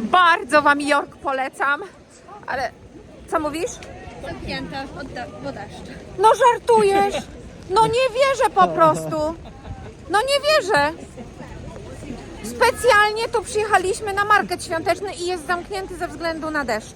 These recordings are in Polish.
Bardzo Wam York polecam, ale co mówisz? Zamknięta od da- bo deszcz. No żartujesz. No nie wierzę po prostu. No nie wierzę. Specjalnie tu przyjechaliśmy na market świąteczny i jest zamknięty ze względu na deszcz.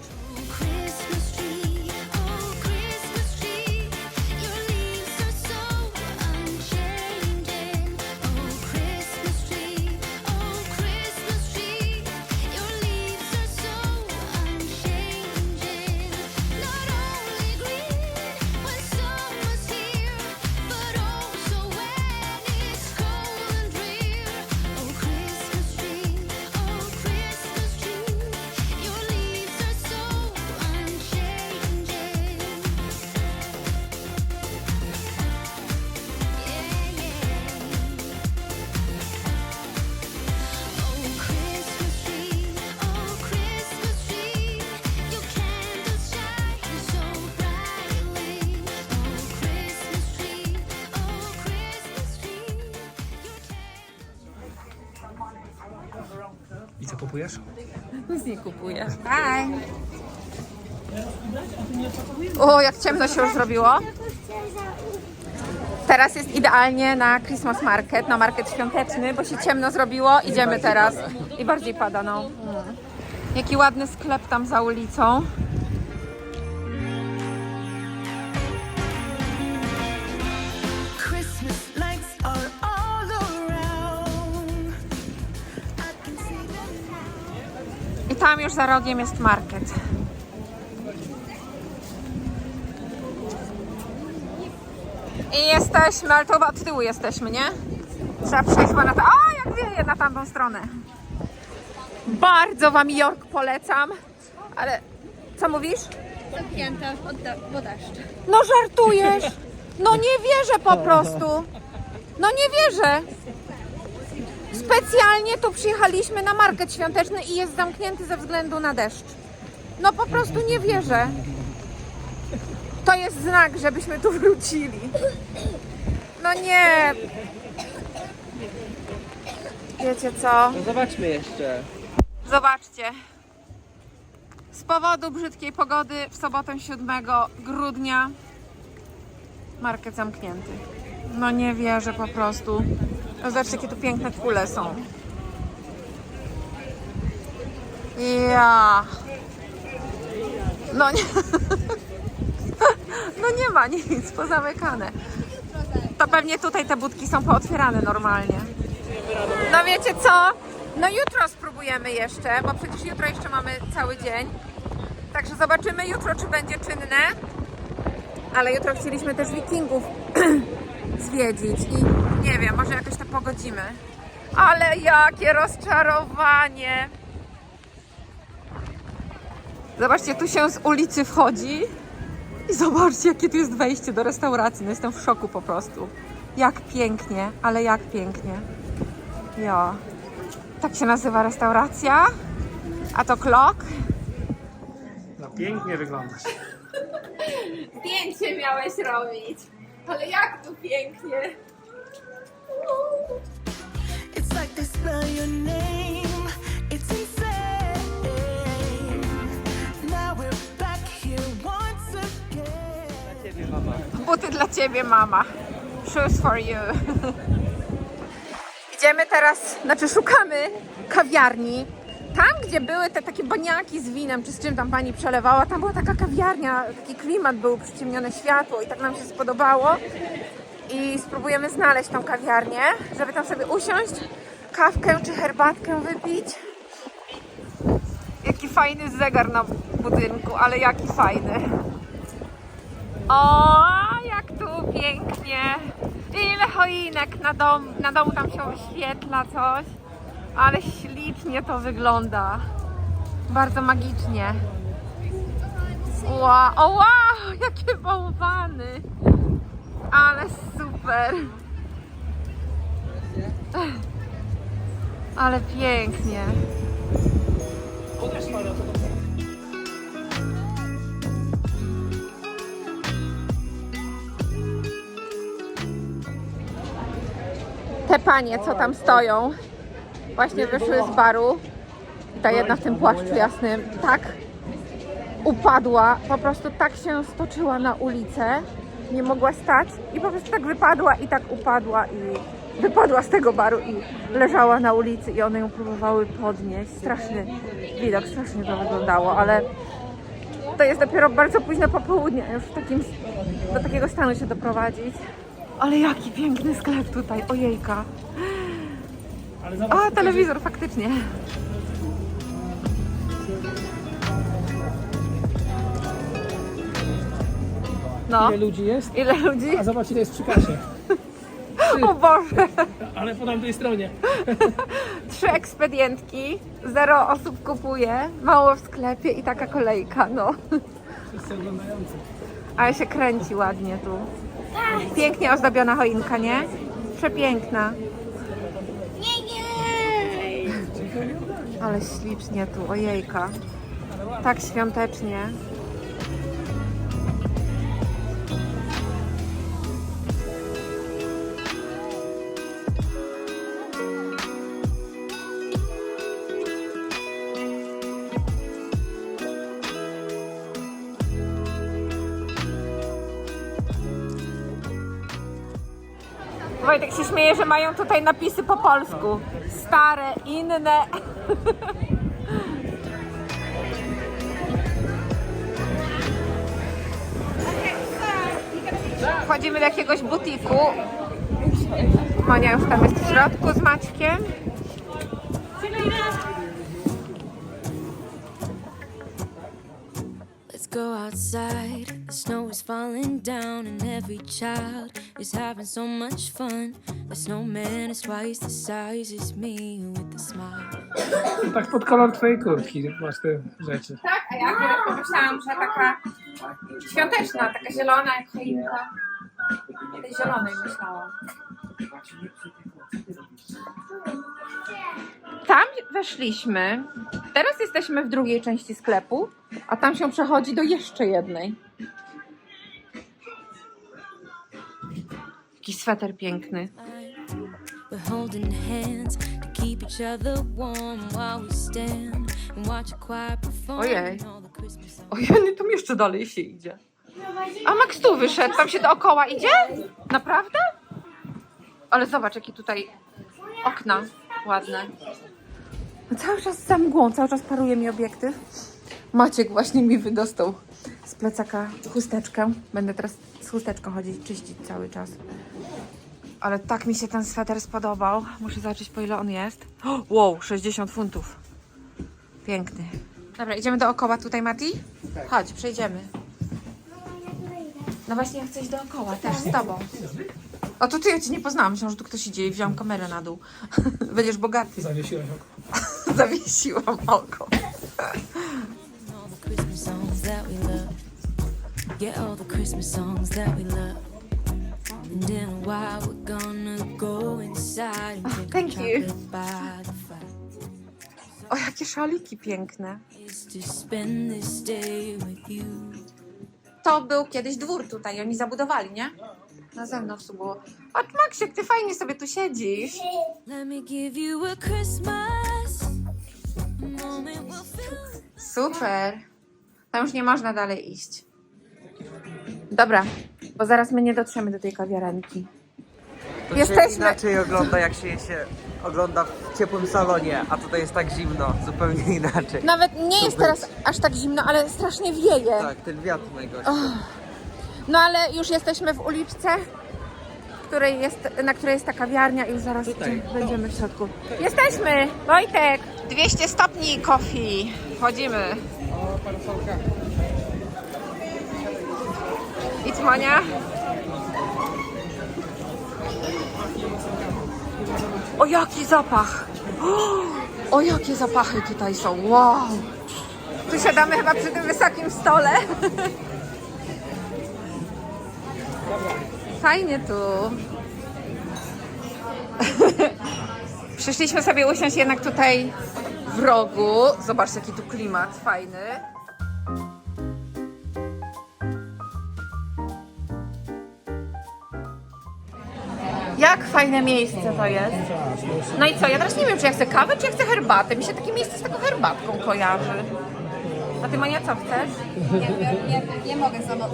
I co kupujesz? Nic nie kupuję. O, jak ciemno się już zrobiło. Teraz jest idealnie na Christmas Market, na market świąteczny, bo się ciemno zrobiło. Idziemy teraz. I bardziej pada, no. Mm. Jaki ładny sklep tam za ulicą. I tam już za rogiem jest market. I jesteśmy, ale to chyba od tyłu jesteśmy, nie? Trzeba przejść chyba na to. O, jak wieje na tamtą stronę. Bardzo Wam York polecam, ale co mówisz? Zamknięta od deszcz. No żartujesz. No nie wierzę po prostu. No nie wierzę. Specjalnie tu przyjechaliśmy na market świąteczny i jest zamknięty ze względu na deszcz. No po prostu nie wierzę. To jest znak, żebyśmy tu wrócili. No nie. Wiecie co? No zobaczmy jeszcze. Zobaczcie. Z powodu brzydkiej pogody w sobotę 7 grudnia market zamknięty. No nie wierzę po prostu. No Zobaczcie, jakie tu piękne kule są. Ja. No nie. No nie ma nic, pozamykane. To pewnie tutaj te budki są pootwierane normalnie. No wiecie co? No jutro spróbujemy jeszcze, bo przecież jutro jeszcze mamy cały dzień. Także zobaczymy jutro, czy będzie czynne. Ale jutro chcieliśmy też wikingów zwiedzić i nie wiem, może jakoś to pogodzimy. Ale jakie rozczarowanie! Zobaczcie, tu się z ulicy wchodzi i zobaczcie, jakie tu jest wejście do restauracji. No jestem w szoku po prostu. Jak pięknie, ale jak pięknie. Ja. Tak się nazywa restauracja. A to klok. No pięknie wyglądasz. Zdjęcie miałeś robić. Ale jak tu pięknie. It's like they spell your name. It's insane. Now we're back here once again. Buty dla ciebie, mama. Shoes for you. Idziemy teraz, znaczy szukamy kawiarni. Tam, gdzie były te takie baniaki z winem, czy z czym tam pani przelewała, tam była taka kawiarnia, taki klimat był, przyciemnione światło i tak nam się spodobało. I spróbujemy znaleźć tą kawiarnię, żeby tam sobie usiąść, kawkę czy herbatkę wypić. Jaki fajny zegar na budynku, ale jaki fajny. O, jak tu pięknie. Ile choinek na, dom, na domu tam się oświetla coś. Ale ślicznie to wygląda. Bardzo magicznie. Wow, o wow, jakie bałwany. Ale super. Ale pięknie. Te panie, co tam stoją, właśnie wyszły z baru ta jedna w tym płaszczu jasnym, tak upadła, po prostu tak się stoczyła na ulicę, nie mogła stać i po prostu tak wypadła i tak upadła i wypadła z tego baru i leżała na ulicy i one ją próbowały podnieść. Straszny widok, strasznie to wyglądało, ale to jest dopiero bardzo późno po południu, już w takim, do takiego stanu się doprowadzić. Ale jaki piękny sklep tutaj, ojejka. A, telewizor, faktycznie. No, Ile ludzi jest? ile ludzi? A zobacz ile jest przy kasie. O Boże! Ale po tamtej stronie. Trzy ekspedientki, zero osób kupuje, mało w sklepie i taka kolejka, no. Wszyscy oglądający. Ale się kręci ładnie tu. Pięknie ozdobiona choinka, nie? Przepiękna. Ale ślicznie tu, ojejka. Tak świątecznie. Wojtek się śmieje, że mają tutaj napisy po polsku. Stare, inne. Wchodzimy do jakiegoś butiku. Monia już tam jest w środku z Maćkiem. Go outside. The snow is falling down, and every child is having so much fun. The snowman is twice the size as me with a smile. Tak pod kolor twojej kurtki masz te rzeczy. Tak, a ja akurat pomyślałam, że taka świąteczna, taka zielona jak choinka. Tej zielonej myślałam. Tam weszliśmy. Teraz jesteśmy w drugiej części sklepu, a tam się przechodzi do jeszcze jednej. Jakiś sweter piękny. We're holding hands to keep each other warm while we stand and watch a choir perform Ojej. all the Christmas songs. Ojej, tam jeszcze dalej się idzie. A Max tu wyszedł, tam się dookoła idzie? Naprawdę? Ale zobacz, jakie tutaj okna ładne. No Cały czas za mgłą, cały czas paruje mi obiektyw. Maciek właśnie mi wydostał z plecaka chusteczkę. Będę teraz z chusteczką chodzić, czyścić cały czas. Ale tak mi się ten sweter spodobał. Muszę zobaczyć, po ile on jest. Wow, 60 funtów. Piękny. Dobra, idziemy dookoła tutaj, Mati? Chodź, przejdziemy. No właśnie, ja chcę iść dookoła też z tobą. O, to ty, ja cię nie poznałam. Myślałam, że tu ktoś idzie i wziąłem kamerę na dół. Będziesz bogaty. Zawiesiłeś oko. Zawiesiłam oko. Get all the Christmas songs that we love. And in a while we're gonna go inside and drink thank you. by the fire. O, jakie szaliki piękne. Is to spend this day with you. To był kiedyś dwór tutaj, oni zabudowali, nie? Na zewnątrz tu było. Patrz, Maksiek, ty fajnie sobie tu siedzisz. Let me give you a Christmas. A moment we'll feel. Super. Tam już nie można dalej iść. Dobra, bo zaraz my nie dotrzemy do tej kawiarenki. To się Jesteśmy. inaczej ogląda, jak się je się ogląda w ciepłym salonie, a tutaj jest tak zimno, zupełnie inaczej. Nawet nie jest teraz aż tak zimno, ale strasznie wieje. Tak, ten wiatr najgorszy. No ale już jesteśmy w uliczce, której jest, na której jest ta kawiarnia i już zaraz Tutaj. będziemy w środku. Jesteśmy! Wojtek! 200 stopni coffee. Wchodzimy. Idź Monia. O jaki zapach! O jakie zapachy tutaj są! Wow! Tu siadamy chyba przy tym wysokim stole. Fajnie tu. Przyszliśmy sobie usiąść jednak tutaj w rogu. Zobaczcie, jaki tu klimat fajny. Jak fajne miejsce to jest. No i co, ja teraz nie wiem, czy ja chcę kawę, czy ja chcę herbatę. Mi się takie miejsce z taką herbatką kojarzy. A ty Monia co chcesz? Nie, nie, nie mogę sama.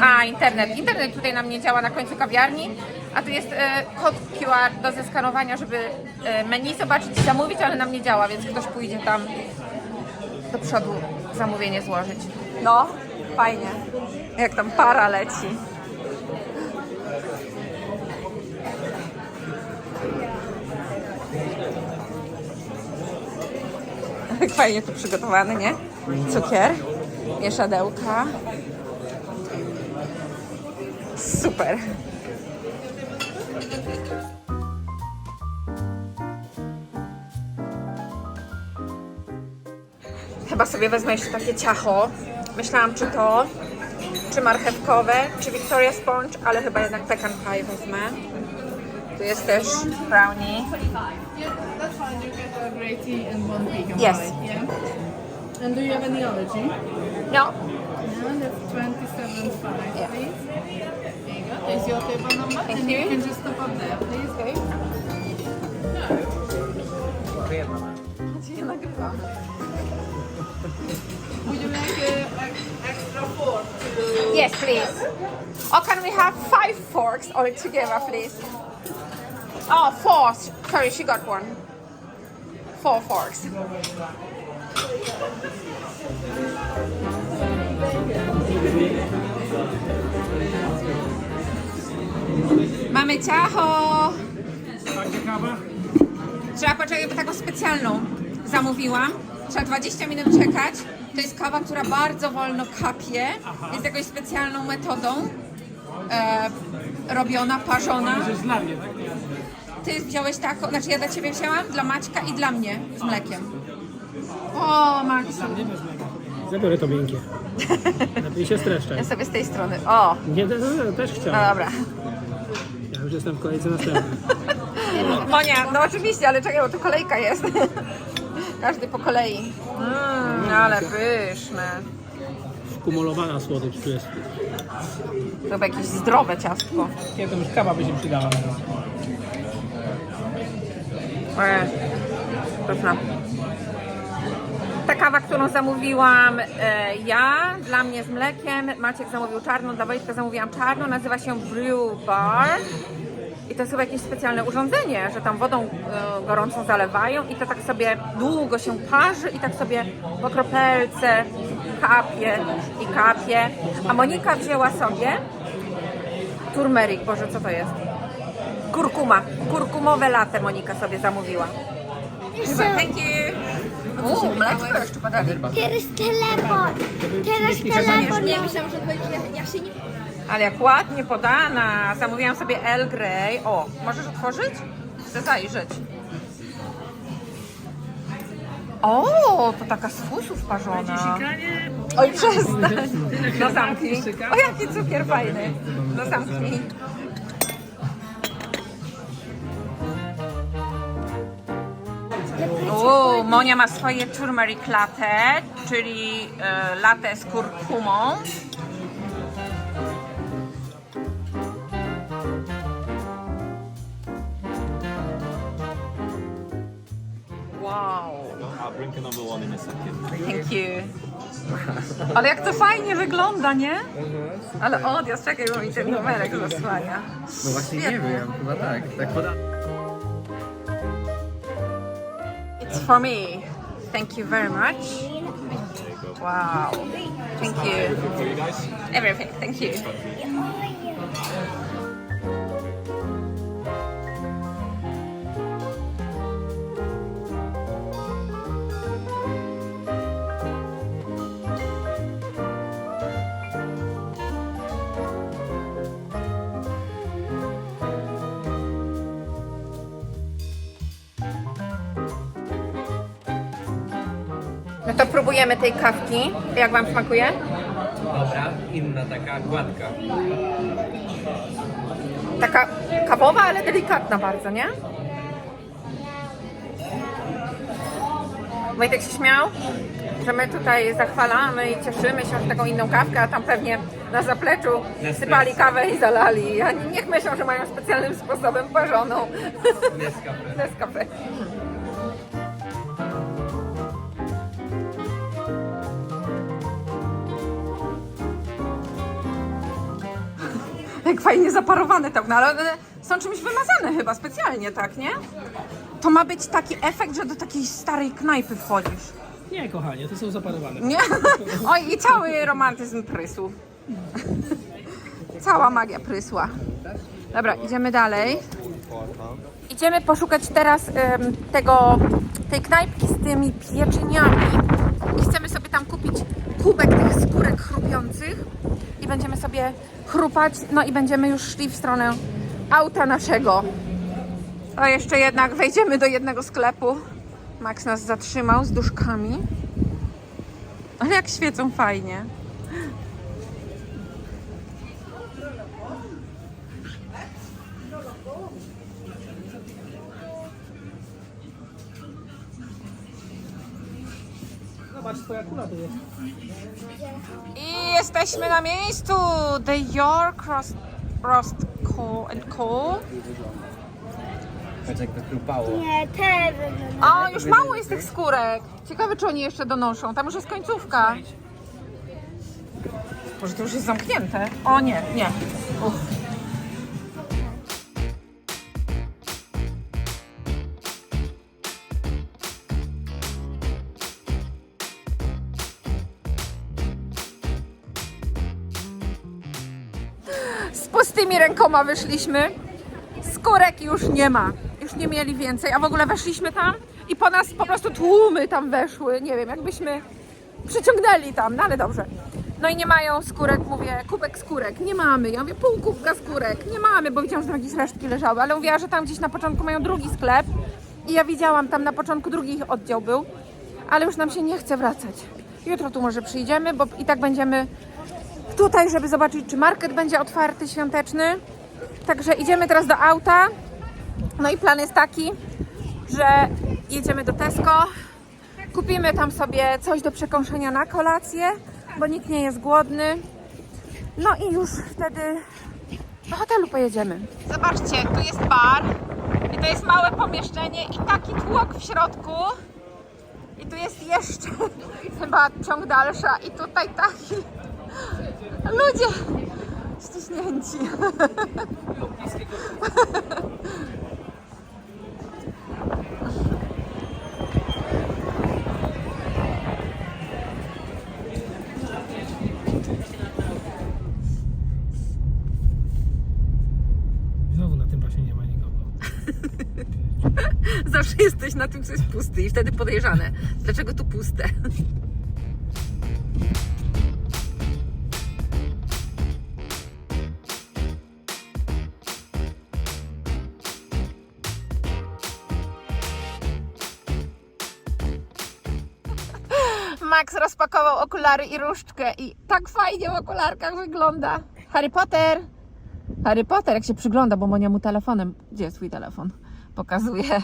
A, internet. Internet tutaj nam nie działa na końcu kawiarni, a tu jest e, kod QR do zeskanowania, żeby e, menu zobaczyć i zamówić, ale nam nie działa, więc ktoś pójdzie tam do przodu zamówienie złożyć. No, fajnie. Jak tam para leci. Jak fajnie to przygotowane, nie? Cukier, mieszadełka. Super. Chyba sobie wezmę jeszcze takie ciacho. Myślałam, czy to, czy marchewkowe, czy Victoria Sponge, ale chyba jednak pecan pie wezmę. Tu jest też brownie. That's fine. You get a grey tea and one vegan Yes. pie. Yeah. And do you have any allergy? No, Yeah, that's twenty-seven five, Yeah. please. There you go. There's your table number. Thank and you. you can just stop up there, please. Okay. Would you like uh, a extra fork to yes, please. Or can we have five forks all together, please? Oh, four. Sorry, she got one. Four forks. Mamy ciacho. Trzeba poczekać, bo taką specjalną zamówiłam. Trzeba 20 minut czekać. To jest kawa, która bardzo wolno kapie. Jest jakąś specjalną metodą e, robiona, parzona. To? Ty wziąłeś taką, znaczy ja dla ciebie wzięłam, dla Maćka i dla mnie z mlekiem. O, Max. Nie. Zabiorę to miękkie. Lepiej się streszczaj. Ja sobie z tej strony. O, Nie, to, to, też no chciałem. dobra. Ja już jestem w kolejce następnej. Monia, no oczywiście, ale czekaj, bo tu kolejka jest. Każdy po kolei. Mmm, ale pyszne. Kumulowana słodycz tu jest. To chyba jakieś zdrowe ciastko. Nie, to już kawa by się przydała. E, Pyszna. Ta kawa, którą zamówiłam e, ja, dla mnie z mlekiem, Maciek zamówił czarną, dla Wojtka zamówiłam czarną, nazywa się Brew Bar. I to jest chyba jakieś specjalne urządzenie, że tam wodą e, gorącą zalewają i to tak sobie długo się parzy i tak sobie po kropelce kapie i kapie. A Monika wzięła sobie turmerik, Boże, co to jest? Kurkuma. Kurkumowe latte Monika sobie zamówiła. Thank you. Uuu, mleczko jeszcze podali. Teraz telefon. Teraz telefon. Nie myślałam, że powiedzieć, ja, ja się nie... Ale jak ładnie podana. Zamówiłam sobie El Grey. O, możesz otworzyć? Chcę zajrzeć. O, to taka z fusów parzona. Oj, przestań. No zamknij. O, jaki cukier fajny. No zamknij. O, Monia ma swoje turmeric latte, czyli e, latte z kurkumą. Wow. I'll bring another one in a second. Thank you. Ale jak to fajnie wygląda, nie? Ale odjazd, czekaj, bo mi ten numerek zasłania. No właśnie nie wiem, chyba tak. Tak poda... It's for me. Thank you very much. Wow. Thank you? Everything. Thank you. No to próbujemy tej kawki. Jak Wam smakuje? Dobra, inna taka gładka. Taka kawowa, ale delikatna bardzo, nie? Wojtek się śmiał, że my tutaj zachwalamy i cieszymy się z taką inną kawkę, a tam pewnie na zapleczu sypali kawę i zalali. A niech myślą, że mają specjalnym sposobem parzoną. Nescafe. Nescafe. Fajnie zaparowane tak, no ale one są czymś wymazane chyba specjalnie, tak, nie? To ma być taki efekt, że do takiej starej knajpy wchodzisz. Nie, kochanie, to są zaparowane. Nie? Oj, i cały romantyzm prysł. Cała magia prysła. Dobra, idziemy dalej. Idziemy poszukać teraz tego, tej knajpki z tymi pieczeniami i chcemy sobie tam kupić kubek tych skórek chrupiących i będziemy sobie chrupać, no i będziemy już szli w stronę auta naszego. A jeszcze jednak wejdziemy do jednego sklepu. Max nas zatrzymał z duszkami. Ale jak świecą fajnie. Zobacz, twoja kula tu jest. I jesteśmy na miejscu! The York Roast, Roast Co and Co. Patrz jak to krupało. Nie, te O, już mało jest tych skórek. Ciekawe, czy oni jeszcze donoszą. Tam już jest końcówka. Może to już jest zamknięte? O nie, nie. Uff. Pustymi rękoma wyszliśmy. Skórek już nie ma. Już nie mieli więcej. A w ogóle weszliśmy tam i po nas po prostu tłumy tam weszły. Nie wiem, jakbyśmy przyciągnęli tam, no ale dobrze. No i nie mają skórek, mówię, kubek skórek, nie mamy. Ja mówię, pół kubka skórek, nie mamy, bo widziałam, że tam jakieś resztki leżały, ale mówiła, że tam gdzieś na początku mają drugi sklep i ja widziałam, tam na początku drugi ich oddział był, ale już nam się nie chce wracać. Jutro tu może przyjdziemy, bo i tak będziemy tutaj, żeby zobaczyć, czy market będzie otwarty, świąteczny. Także idziemy teraz do auta. No i plan jest taki, że jedziemy do Tesco, kupimy tam sobie coś do przekąszenia na kolację, bo nikt nie jest głodny. No i już wtedy do hotelu pojedziemy. Zobaczcie, tu jest bar i to jest małe pomieszczenie i taki tłok w środku. I tu jest jeszcze chyba ciąg dalsza i tutaj taki ludzie ściśnięci. Znowu na tym pasie nie ma nikogo. Zawsze jesteś na tym, co jest pusty i wtedy podejrzane. Dlaczego tu puste? Max rozpakował okulary i różdżkę i tak fajnie w okularkach wygląda. Harry Potter! Harry Potter, jak się przygląda, bo Monia mu telefonem. Gdzie jest twój telefon? Pokazuje.